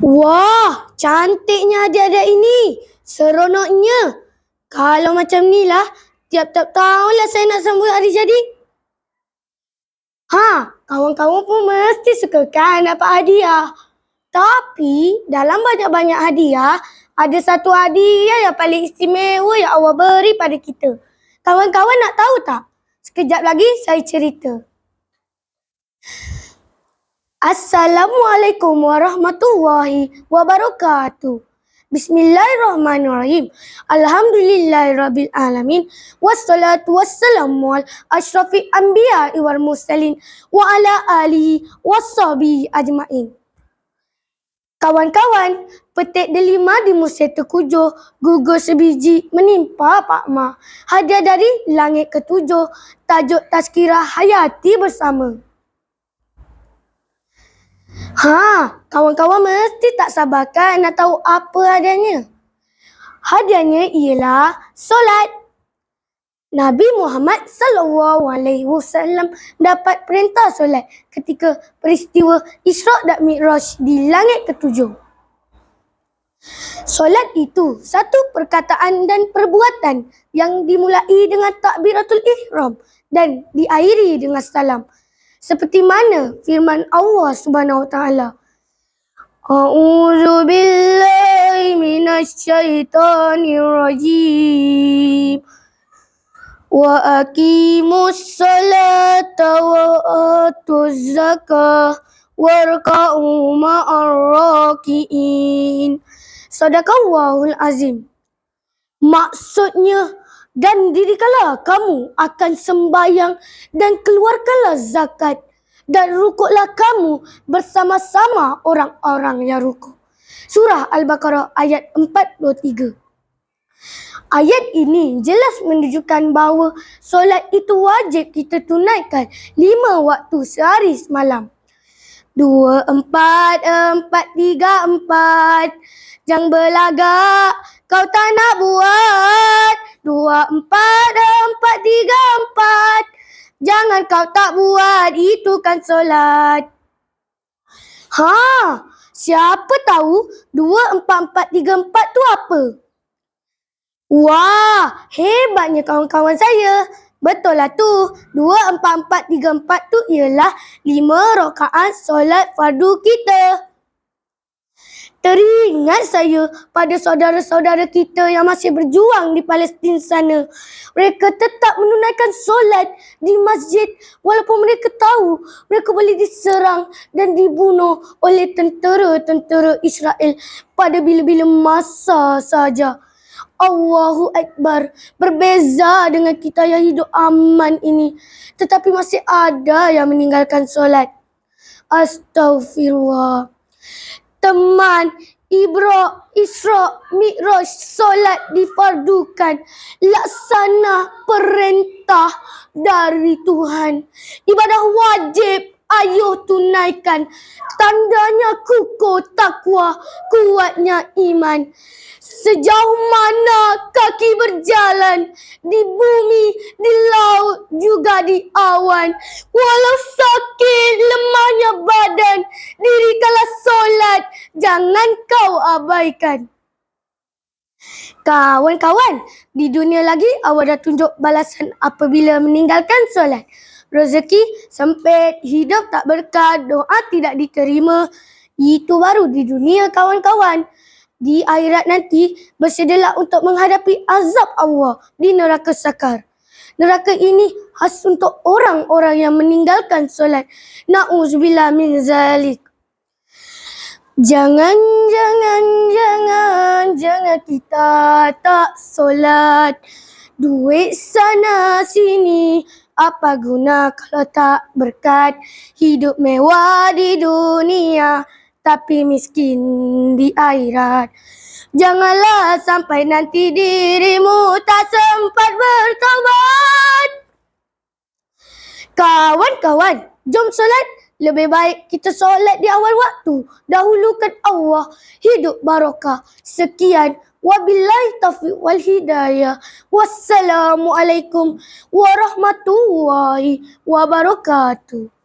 Wah, cantiknya adik-adik ini. Seronoknya. Kalau macam ni lah, tiap-tiap tahun lah saya nak sambut hari jadi. Ha, kawan-kawan pun mesti suka kan dapat hadiah. Tapi dalam banyak-banyak hadiah, ada satu hadiah yang paling istimewa yang Allah beri pada kita. Kawan-kawan nak tahu tak? Sekejap lagi saya cerita. Assalamualaikum warahmatullahi wabarakatuh. Bismillahirrahmanirrahim. Alhamdulillahirabbil alamin. Wassalatu wassalamu ala asyrafil anbiya wal mursalin wa ala alihi washabihi ajmain. Kawan-kawan, petik delima di musim terkujuh, gugur sebiji menimpa Pak Ma. Hadiah dari langit ketujuh, tajuk tazkirah hayati bersama. Ha, kawan-kawan mesti tak sabarkan nak tahu apa hadiahnya. Hadiahnya ialah solat. Nabi Muhammad sallallahu alaihi wasallam dapat perintah solat ketika peristiwa Isra' dan Mi'raj di langit ketujuh. Solat itu satu perkataan dan perbuatan yang dimulai dengan takbiratul ihram dan diakhiri dengan salam. Seperti mana firman Allah Subhanahu wa taala. A'udzu billahi minasyaitonir rajim. Wa aqimus salata wa atuz zakah warka'u ma'ar raki'in. Sadaqallahul azim. Maksudnya, dan dirikanlah kamu akan sembahyang dan keluarkanlah zakat dan rukuklah kamu bersama-sama orang-orang yang rukuk. Surah Al-Baqarah ayat 423. Ayat ini jelas menunjukkan bahawa solat itu wajib kita tunaikan lima waktu sehari semalam. Dua, empat, empat, tiga, empat. Jangan berlagak, kau tak nak buat. Dua, empat, empat, tiga, empat. Jangan kau tak buat, itu kan solat. Ha, siapa tahu dua, empat, empat, tiga, empat tu apa? Wah, hebatnya kawan-kawan saya. Betul lah tu. Dua, empat, empat, tiga, empat tu ialah lima rakaat solat fardu kita. Teringat saya pada saudara-saudara kita yang masih berjuang di Palestin sana. Mereka tetap menunaikan solat di masjid walaupun mereka tahu mereka boleh diserang dan dibunuh oleh tentera-tentera Israel pada bila-bila masa saja. Allahu Akbar. Berbeza dengan kita yang hidup aman ini. Tetapi masih ada yang meninggalkan solat. Astaghfirullah. Teman, Ibra, Isra, Mi'raj, solat difardukan. Laksana perintah dari Tuhan. Ibadah wajib ayuh tunaikan. Tandanya kukuh takwa, kuatnya iman. Sejauh mana kaki berjalan di bumi, di laut, juga di awan. Walau sakit lemahnya jangan kau abaikan. Kawan-kawan, di dunia lagi awak dah tunjuk balasan apabila meninggalkan solat. Rezeki sempit, hidup tak berkat, doa tidak diterima. Itu baru di dunia kawan-kawan di akhirat nanti bersedialah untuk menghadapi azab Allah di neraka sakar. Neraka ini khas untuk orang-orang yang meninggalkan solat. Na'udzubillah min zalik. Jangan, jangan, jangan, jangan kita tak solat. Duit sana sini, apa guna kalau tak berkat. Hidup mewah di dunia, tapi miskin di akhirat. Janganlah sampai nanti dirimu tak sempat bertaubat. Kawan-kawan, jom solat. Lebih baik kita solat di awal waktu. Dahulukan Allah. Hidup barakah. Sekian. Wabillahi taufiq wal hidayah. Wassalamualaikum warahmatullahi wabarakatuh.